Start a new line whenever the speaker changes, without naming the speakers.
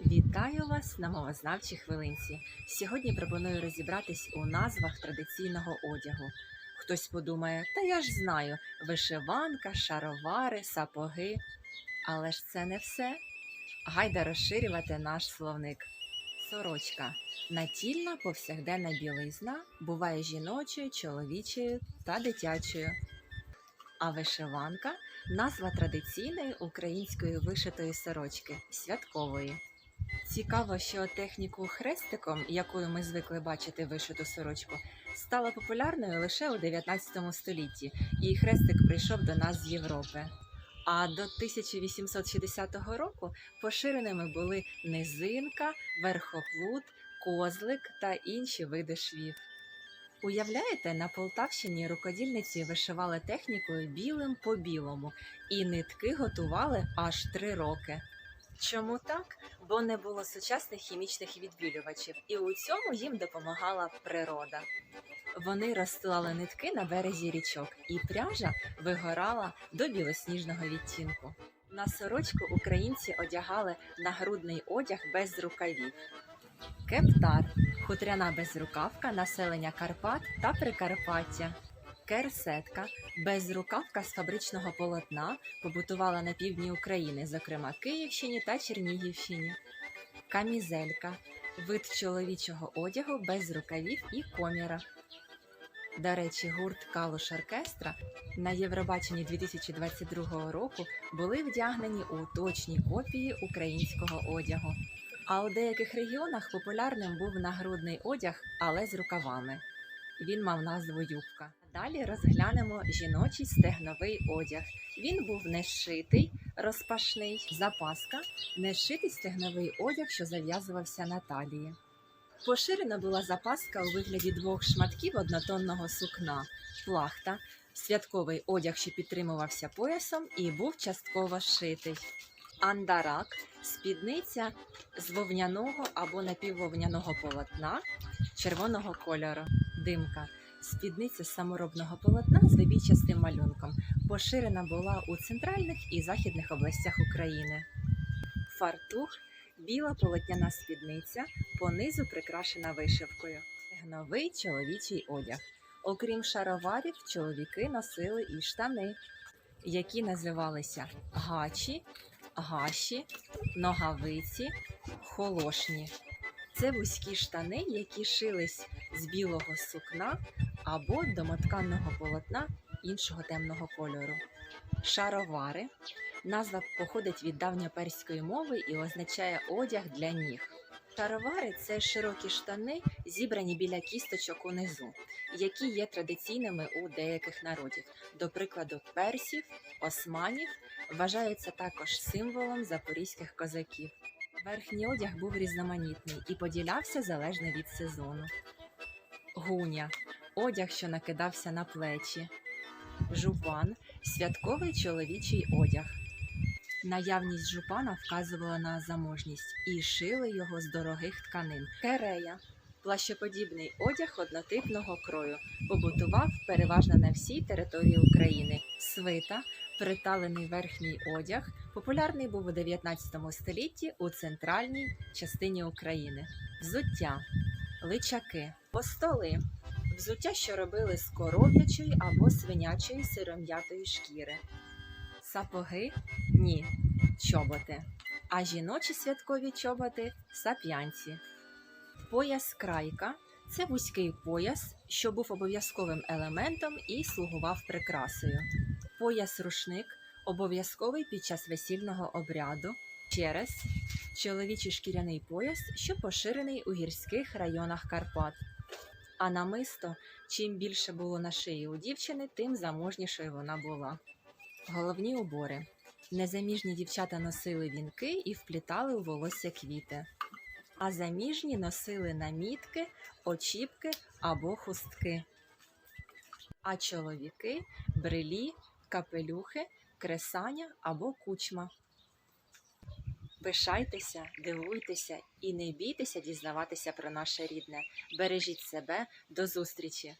Вітаю вас на мовознавчій хвилинці. Сьогодні пропоную розібратись у назвах традиційного одягу. Хтось подумає, та я ж знаю: вишиванка, шаровари, сапоги. Але ж це не все. Гайда розширювати наш словник. Сорочка натільна повсякденна білизна, буває жіночою, чоловічою та дитячою. А вишиванка назва традиційної української вишитої сорочки святкової. Цікаво, що техніку хрестиком, якою ми звикли бачити вишиту сорочку, стала популярною лише у 19 столітті, і хрестик прийшов до нас з Європи. А до 1860 року поширеними були низинка, верхоплут, козлик та інші види швів. Уявляєте, на Полтавщині рукодільниці вишивали технікою білим по білому, і нитки готували аж три роки. Чому так? Бо не було сучасних хімічних відбілювачів, і у цьому їм допомагала природа. Вони розстилали нитки на березі річок, і пряжа вигорала до білосніжного відтінку. На сорочку українці одягали нагрудний одяг без рукавів. Кептар хутряна безрукавка населення Карпат та Прикарпаття. Керсетка безрукавка з фабричного полотна побутувала на півдні України, зокрема Київщині та Чернігівщині. Камізелька вид чоловічого одягу без рукавів і коміра. До речі, гурт Калуш Оркестра на Євробаченні 2022 року були вдягнені у точні копії українського одягу. А у деяких регіонах популярним був нагрудний одяг, але з рукавами. Він мав назву юбка. Далі розглянемо жіночий стегновий одяг. Він був не зшитий, розпашний, запаска, не зшитий стегновий одяг, що зав'язувався на талії. Поширена була запаска у вигляді двох шматків однотонного сукна, плахта, святковий одяг, що підтримувався поясом і був частково зшитий. Андарак спідниця з вовняного або напіввовняного полотна червоного кольору, димка. Спідниця саморобного полотна з вибійчастим малюнком поширена була у центральних і західних областях України. Фартух біла полотняна спідниця, понизу прикрашена вишивкою. Гновий чоловічий одяг. Окрім шароварів, чоловіки носили і штани, які називалися гачі, гаші, ногавиці, холошні. Це вузькі штани, які шились з білого сукна або домотканного полотна іншого темного кольору. Шаровари. Назва походить від давньоперської мови і означає одяг для ніг. Шаровари це широкі штани, зібрані біля кісточок унизу, які є традиційними у деяких народів, до прикладу, персів, османів, вважаються також символом запорізьких козаків. Верхній одяг був різноманітний і поділявся залежно від сезону. Гуня одяг, що накидався на плечі. Жупан святковий чоловічий одяг. Наявність жупана вказувала на заможність і шили його з дорогих тканин. Керея плащоподібний одяг однотипного крою побутував переважно на всій території України. Свита приталений верхній одяг, популярний був у 19 столітті у центральній частині України. Взуття, личаки, постоли, взуття, що робили з коров'ячої або свинячої сиром'ятої шкіри. Сапоги ні, чоботи. А жіночі святкові чоботи сап'янці. Пояс крайка це вузький пояс, що був обов'язковим елементом і слугував прикрасою. Пояс рушник обов'язковий під час весільного обряду. Через чоловічий шкіряний пояс, що поширений у гірських районах Карпат. А намисто, чим більше було на шиї у дівчини, тим заможнішою вона була. Головні убори. Незаміжні дівчата носили вінки і вплітали у волосся квіти, а заміжні носили намітки, очіпки або хустки. А чоловіки брелі, капелюхи, кресання або кучма. Пишайтеся, дивуйтеся і не бійтеся дізнаватися про наше рідне. Бережіть себе, до зустрічі!